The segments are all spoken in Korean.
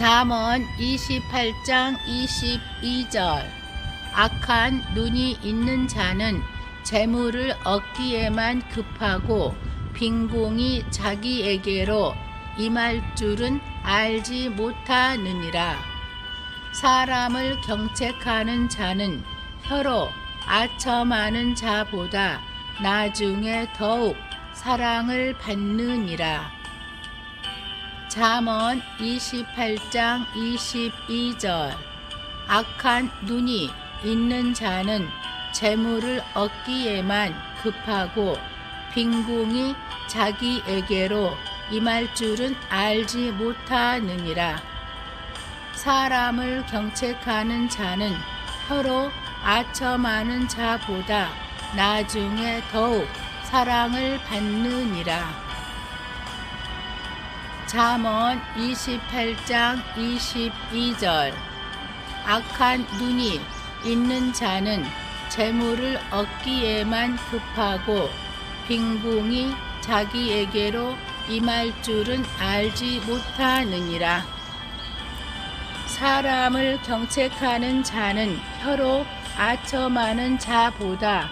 잠언 28장 22절 악한 눈이 있는 자는 재물을 얻기에만 급하고 빈공이 자기에게로 임할 줄은 알지 못하느니라. 사람을 경책하는 자는 혀로 아첨하는 자보다 나중에 더욱 사랑을 받느니라. 잠언 28장 22절 악한 눈이 있는 자는 재물을 얻기에만 급하고 빈궁이 자기에게로 임할 줄은 알지 못하느니라. 사람을 경책하는 자는 혀로 아첨하는 자보다 나중에 더욱 사랑을 받느니라. 잠언 28장 22절 악한 눈이 있는 자는 재물을 얻기에만 급하고 빈궁이 자기에게로 임할 줄은 알지 못하느니라. 사람을 경책하는 자는 혀로 아첨하는 자보다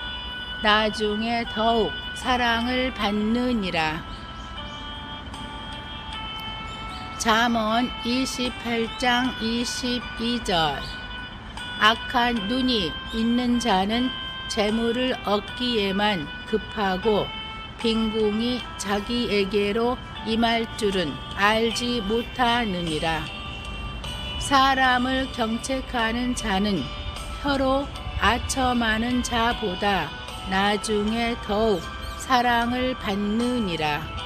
나중에 더욱 사랑을 받느니라. 잠언 28장 22절 악한 눈이 있는 자는 재물을 얻기에만 급하고 빈궁이 자기에게로 임할 줄은 알지 못하느니라. 사람을 경책하는 자는 혀로 아첨하는 자보다 나중에 더욱 사랑을 받느니라.